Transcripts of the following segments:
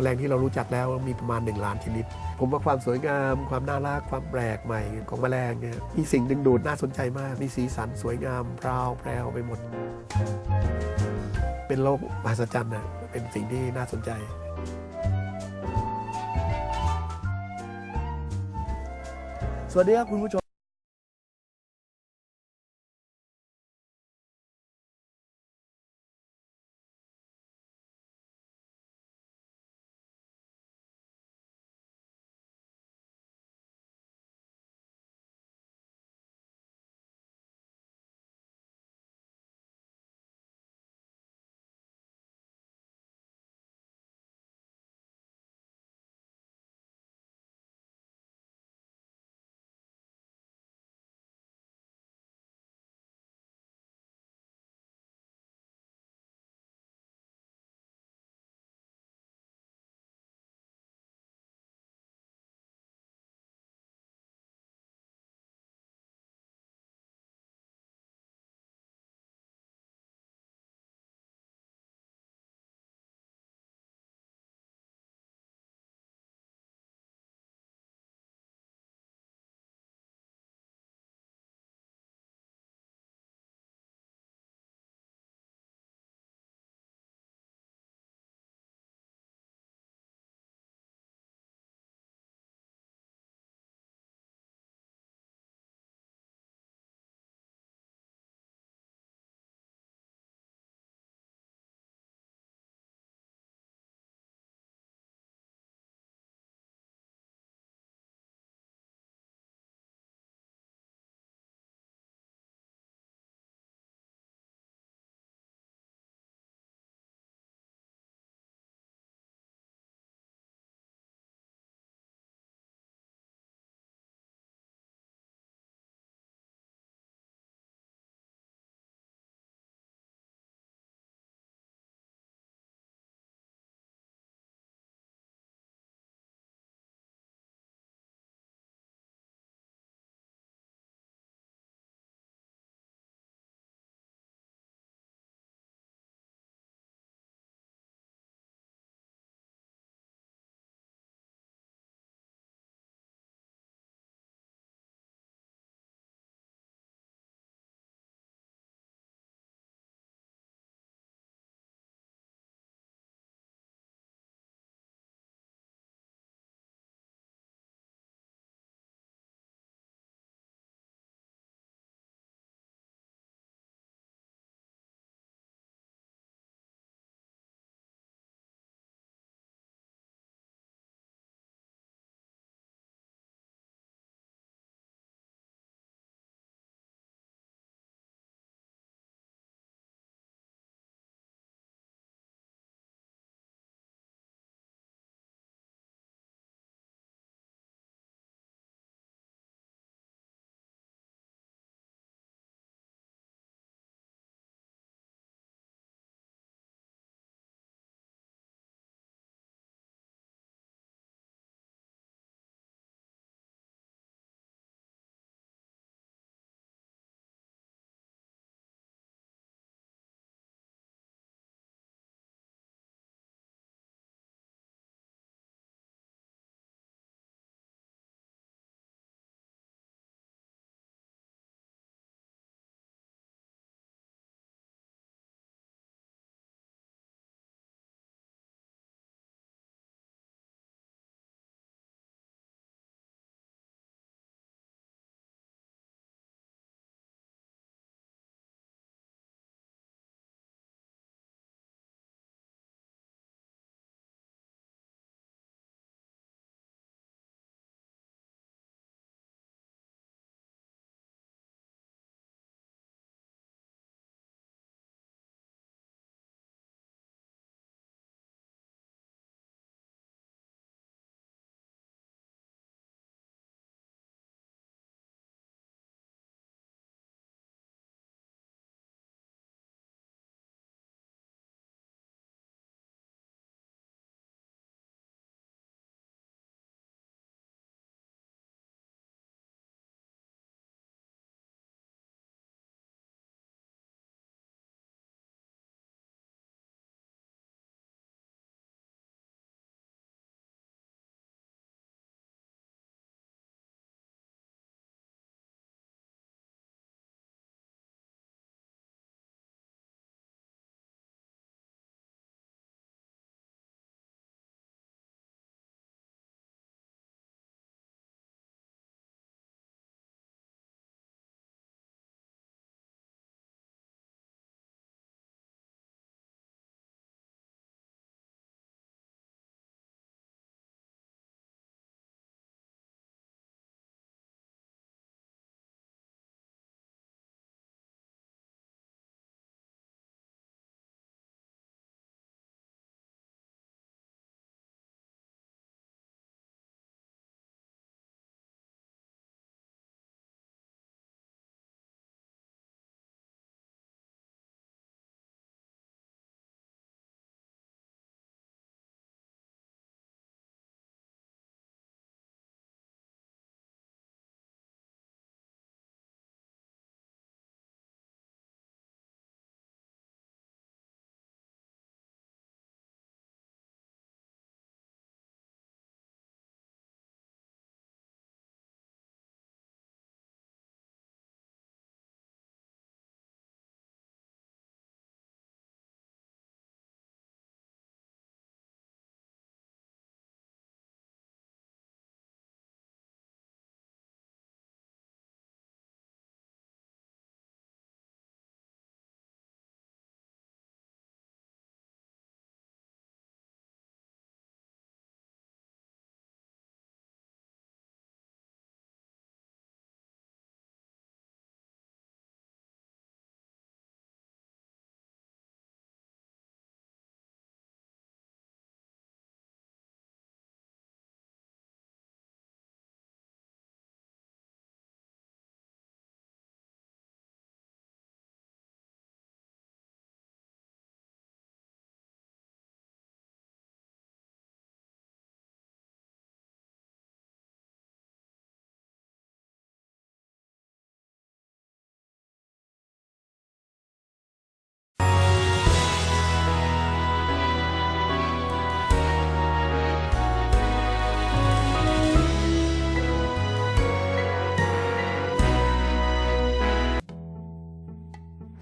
แมลงที่เรารู้จักแล้วมีประมาณ 1 ล้านชนิด ผมว่าความสวยงาม ความน่ารัก ความแปลกใหม่ของแมลงเนี่ยมีสิ่งดึงดูดน่าสนใจมาก มีสีสันสวยงามพราวแพรวไปหมด เป็นโลกมหัศจรรย์นะเป็นสิ่งที่น่าสนใจสวัสดีครับคุณผู้ช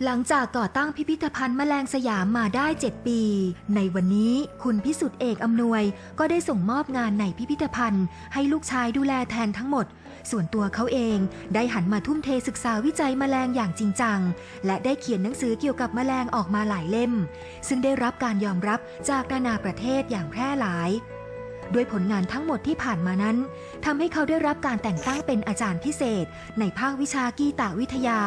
หลังจากก่อตั้งพิพิธภัณฑ์แมลงสยามมาได้ 7 ปี ในวันนี้คุณพิสุทธิ์เอกอำนวย ก็ได้ส่งมอบงานในพิพิธภัณฑ์ ให้ลูกชายดูแลแทนทั้งหมด ส่วนตัวเขาเองได้หันมาทุ่มเทศึกษาวิจัยแมลงอย่างจริงจัง และได้เขียนหนังสือเกี่ยวกับแมลงออกมาหลายเล่ม ซึ่งได้รับการยอมรับจากนานาประเทศอย่างแพร่หลาย ด้วยผลงานทั้งหมดที่ผ่านมานั้นทำให้เขาได้รับการแต่งตั้งเป็นอาจารย์พิเศษ ในภาควิชากีตวิทยา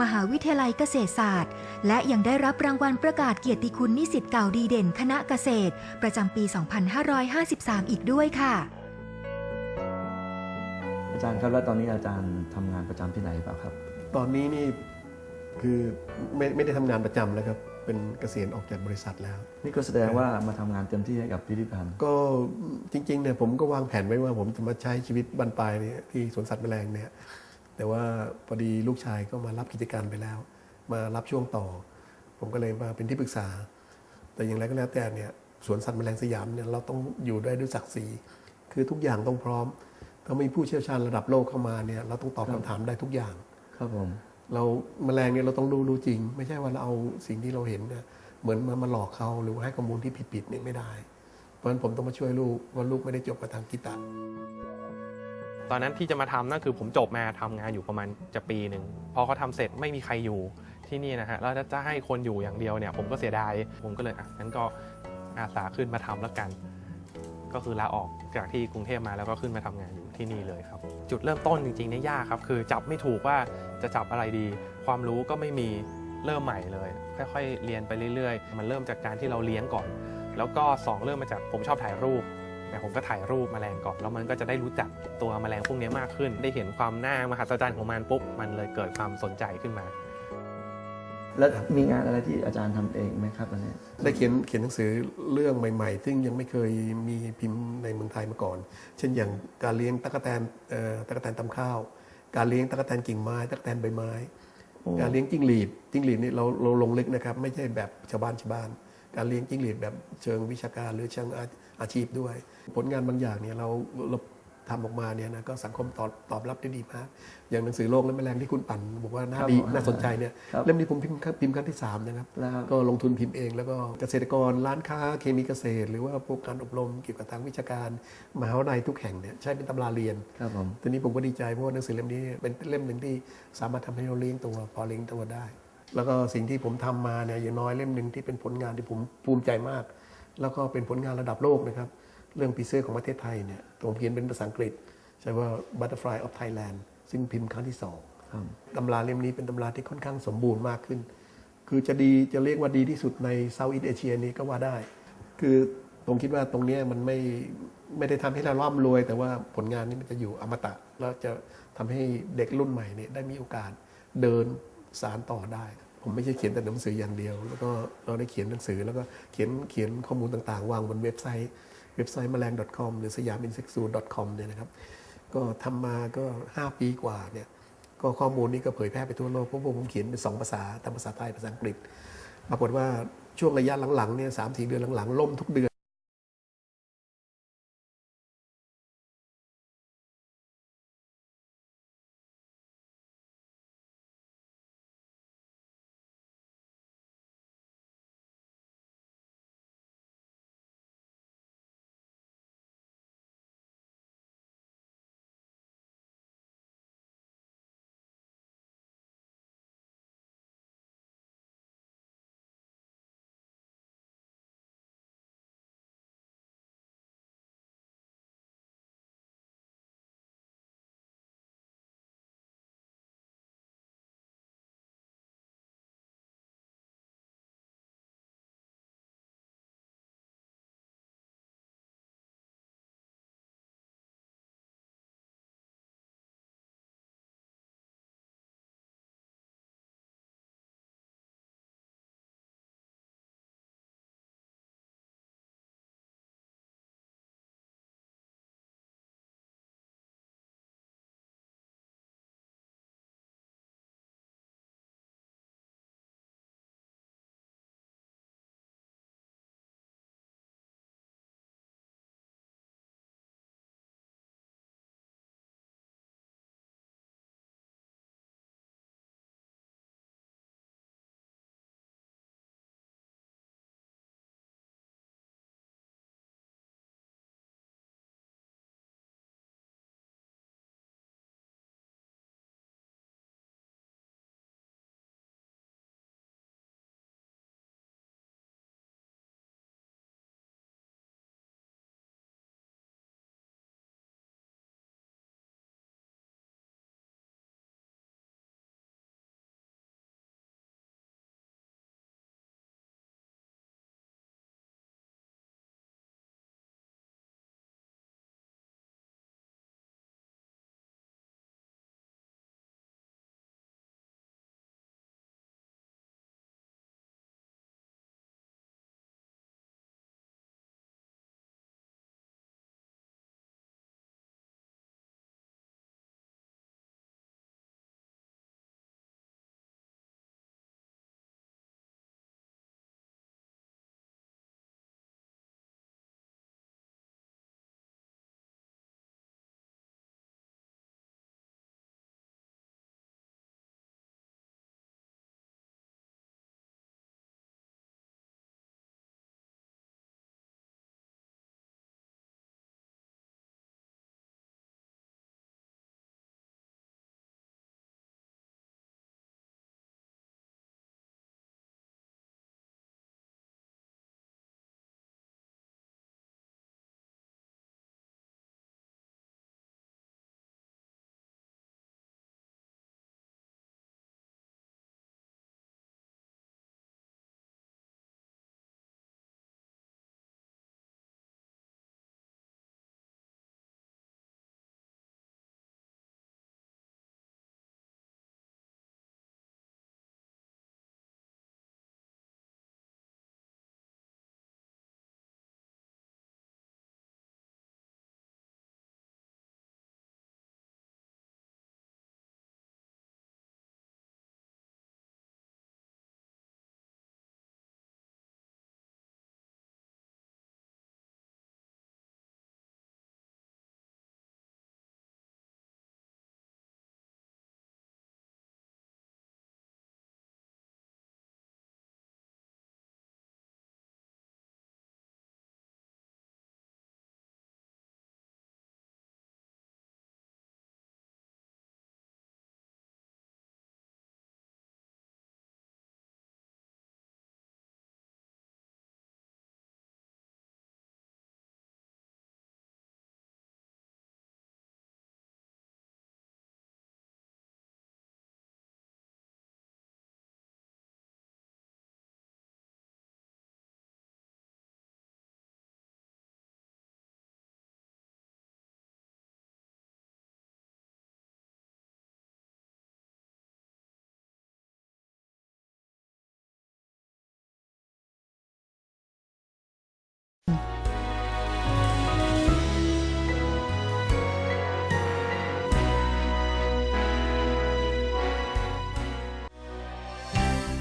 มหาวิทยาลัยเกษตรศาสตร์ และยังได้รับรางวัลประกาศเกียรติคุณนิสิตเก่าดีเด่นคณะเกษตร ประจำปี 2553 อีกด้วยค่ะ อาจารย์ครับแล้วตอนนี้อาจารย์ทำงานประจำที่ไหนเปล่าครับ ตอนนี้นี่คือไม่ไม่ได้ทำงานประจำแล้วครับ เป็นเกษียณออกจากบริษัทแล้ว นี่ก็แสดงว่ามาทำงานเต็มที่ให้กับพิพิธภัณฑ์ ก็จริงๆเนี่ยผมก็วางแผนไว้ว่าผมจะมาใช้ชีวิตบรรปลายเนี่ยที่สวนสัตว์แมลงเนี่ยแต่ว่าพอดีลูกชายก็มารับกิจการไปแล้ว มารับช่วงต่อ ผมก็เลยมาเป็นที่ปรึกษา แต่อย่างไรก็แล้วแต่เนี่ยสวนสัตว์แมลงสยามเนี่ยเราต้องอยู่ได้ด้วยศักดิ์ศรีคือทุกอย่างต้องพร้อม ถ้ามีผู้เชี่ยวชาญระดับโลกเข้ามาเนี่ยเราต้องตอบคำถามได้ทุกอย่าง ครับผม เราแมลงเนี่ยเราต้องรู้รู้จริง ไม่ใช่ว่าเราเอาสิ่งที่เราเห็นเนี่ยเหมือนมามาหลอกเขาหรือว่าให้ข้อมูลที่ผิดๆเนี่ยไม่ได้ เพราะฉะนั้นผมต้องมาช่วยลูกว่าลูกไม่ได้จบมาทางกีตาร์ตอนนั้นที่จะมาทำนั่นคือผมจบมาทำงานอยู่ประมาณจะปีหนึ่งพอเขาทำเสร็จไม่มีใครอยู่ที่นี่นะฮะแล้วจะให้คนอยู่อย่างเดียวเนี่ย ผมก็เสียดายผมก็เลยอะงั้นก็อาสาขึ้นมาทำแล้วกัน ก็คือลาออกจากที่กรุงเทพมาแล้วก็ขึ้นมาทำงานอยู่ที่นี่เลยครับ จุดเริ่มต้นจริงๆเนี่ยยากครับ คือจับไม่ถูกว่าจะจับอะไรดี ความรู้ก็ไม่มีเริ่มใหม่เลย ค่อยๆเรียนไปเรื่อยๆ มันเริ่มจากการที่เราเลี้ยงก่อน แล้วก็สองเริ่มมาจากผมชอบถ่ายรูปแต่ผมก็ถ่ายรูปแมลงก่อนแล้วมันก็จะได้รู้จักตัวแมลงพวกนี้มากขึ้น ได้เห็นความน่ามหัศจรรย์ของมันปุ๊บมันเลยเกิดความสนใจขึ้นมา แล้วมีงานอะไรที่อาจารย์ทำเองไหมครับตอนนี้ได้เขียนเขียนหนังสือเรื่องใหม่ ๆ ซึ่งยังไม่เคยมีพิมพ์ในเมืองไทยมาก่อน เช่นอย่างการเลี้ยงตะกแตนเอ่อตะกแตนตำข้าว การเลี้ยงตะกแตนกิ่งไม้ตะกแตนใบไม้โอ้การเลี้ยงจิ้งหรีดจิ้งหรีดนี่เราเราลงลึกนะครับ ไม่ใช่แบบชาวบ้านชาวบ้าน การเลี้ยงจิ้งหรีดแบบเชิงวิชาการหรือเชิงอาอาชีพด้วย ผลงานบางอย่างเนี่ยเราเรา ทำออกมาเนี่ยนะก็สังคมตอบตอบรับได้ดีมาก อย่างหนังสือโลกและแมลงที่คุณปั่นบอกว่าน่าดีน่าสนใจเนี่ยครับเล่มนี้ผมพิมพ์พิมพ์ครั้งที่สามนะครับแล้วครับก็ลงทุนพิมพ์เอง แล้วก็เกษตรกรร้านค้าเคมีเกษตร หรือว่าพวกการอบรมเกี่ยวกับทางวิชาการมหาวิทยาลัยทุกแห่งเนี่ยใช้เป็นตำราเรียนครับผมทีนี้ผมก็ดีใจเพราะว่าหนังสือเล่มนี้เป็นเล่มหนึ่งที่สามารถทำให้เราเลี้ยงตัวพอเลี้ยงตัวได้ แล้วก็สิ่งที่ผมทำมาเนี่ยอย่างน้อยเล่มหนึ่งที่เป็นผลงานที่ผมภูมิใจมาก แล้วก็เป็นผลงานระดับโลกนะครับ เรื่องปีเซอร์ของประเทศไทยเนี่ยผมเขียนเป็นภาษาอังกฤษ ใช้ว่า Butterfly of Thailand ซึ่งพิมพ์ครั้งที่สองครับตำราเล่มนี้เป็นตำราที่ค่อนข้างสมบูรณ์มากขึ้น คือจะดีจะเรียกว่าดีที่สุดในเซาท์อีสเอเชียนี้ก็ว่าได้ คือผมคิดว่าตรงเนี้ยมันไม่ไม่ได้ทำให้เราร่ำรวย แต่ว่าผลงานนี้มันจะอยู่อมตะ แล้วจะทำให้เด็กรุ่นใหม่เนี่ยได้มีโอกาสเดินสารต่อได้ ผมไม่ใช่เขียนแต่หนังสืออย่างเดียว แล้วก็เราได้เขียนหนังสือแล้วก็เขียนเขียนข้อมูลต่างๆ วางบนเว็บไซต์ เว็บไซต์แมลง .com หรือสยามอินเซ็กซู .com เนี่ยนะครับ ก็ทำมาก็ 5 ปีกว่าเนี่ย ก็ข้อมูลนี้ก็เผยแพร่ไปทั่วโลก เพราะผมเขียนเป็นสองภาษาทั้งภาษาไทยภาษาอังกฤษ ปรากฏว่าช่วงระยะหลังๆเนี่ยสามสี่เดือนหลังๆ ล่มทุกเดือน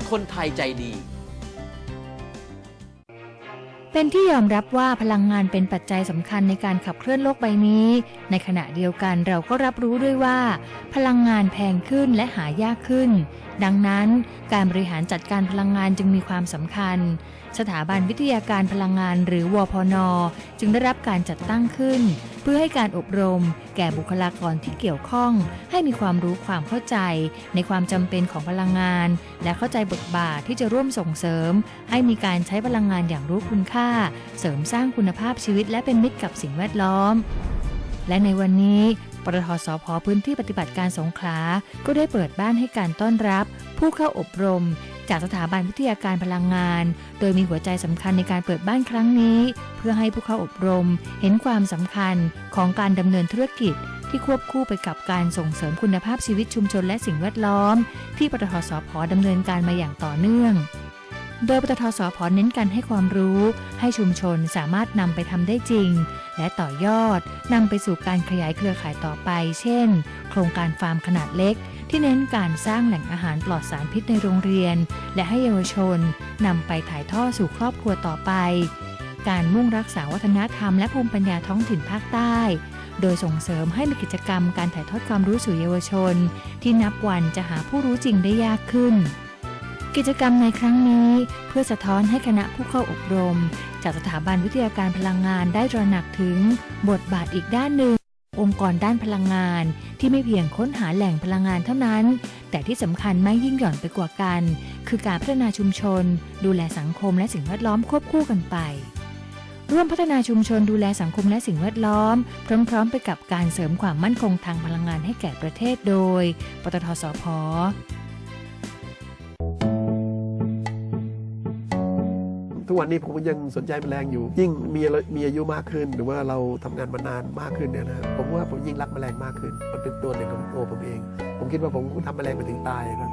คนไทยใจดี เป็นที่ยอมรับว่าพลังงานเป็นปัจจัยสำคัญในการขับเคลื่อนโลกใบนี้ ในขณะเดียวกันเราก็รับรู้ด้วยว่า พลังงานแพงขึ้นและหายากขึ้น ดังนั้นการบริหารจัดการพลังงานจึงมีความสำคัญ สถาบันวิทยาการพลังงานหรือวพน จึงได้รับการจัดตั้งขึ้น เพื่อให้การอบรม แก่บุคลากรที่เกี่ยวข้อง ให้มีความรู้ความเข้าใจ ในความจำเป็นของพลังงาน และเข้าใจบทบาทที่จะร่วมส่งเสริม ให้มีการใช้พลังงานอย่างรู้คุณค่า เสริมสร้างคุณภาพชีวิต และเป็นมิตรกับสิ่งแวดล้อม และในวันนี้ปตทสพพื้นที่ปฏิบัติการสงขลา ก็ได้เปิดบ้านให้การต้อนรับ ผู้เข้าอบรม จากสถาบันวิทยาการพลังงาน โดยมีหัวใจสำคัญในการเปิดบ้านครั้งนี้ เพื่อให้ผู้เข้าอบรม เห็นความสำคัญของการดำเนินธุรกิจ ที่ควบคู่ไปกับการส่งเสริมคุณภาพชีวิตชุมชนและสิ่งแวดล้อม ที่ปตทสพดำเนินการมาอย่างต่อเนื่องโดยปตทสพเน้นการให้ความรู้ ให้ชุมชนสามารถนำไปทำได้จริง และต่อยอดนำไปสู่การขยายเครือข่ายต่อไป เช่น โครงการฟาร์มขนาดเล็ก ที่เน้นการสร้างแหล่งอาหารปลอดสารพิษในโรงเรียน และให้เยาวชนนำไปถ่ายทอดสู่ครอบครัวต่อไป การมุ่งรักษาวัฒนธรรมและภูมิปัญญาท้องถิ่นภาคใต้ โดยส่งเสริมให้มีกิจกรรมการถ่ายทอดความรู้สู่เยาวชน ที่นับวันจะหาผู้รู้จริงได้ยากขึ้น กิจกรรมในครั้งนี้เพื่อสะท้อนให้คณะผู้เข้าอบรม จากสถาบันวิทยาการพลังงานได้ตระหนักถึง บทบาทอีกด้านหนึ่ง องค์กรด้านพลังงาน ที่ไม่เพียงค้นหาแหล่งพลังงานเท่านั้น แต่ที่สำคัญไม่ยิ่งหย่อนไปกว่ากัน คือการพัฒนาชุมชน ดูแลสังคมและสิ่งแวดล้อมควบคู่กันไป ร่วมพัฒนาชุมชนดูแลสังคมและสิ่งแวดล้อม พร้อม ๆ ไปกับการเสริมความมั่นคงทางพลังงานให้แก่ประเทศโดย ปตทสพ วันนี้ผมก็ยังสนใจแมลงอยู่ ยิ่งมีมีอายุมากขึ้น หรือว่าเราทำงานมานานมากขึ้นเนี่ยนะผมว่าผมยิ่งรักแมลงมากขึ้น มันเป็นตัวหนึ่งของตัวผมเอง ผมคิดว่าผมคงทำแมลงไปถึงตายครับ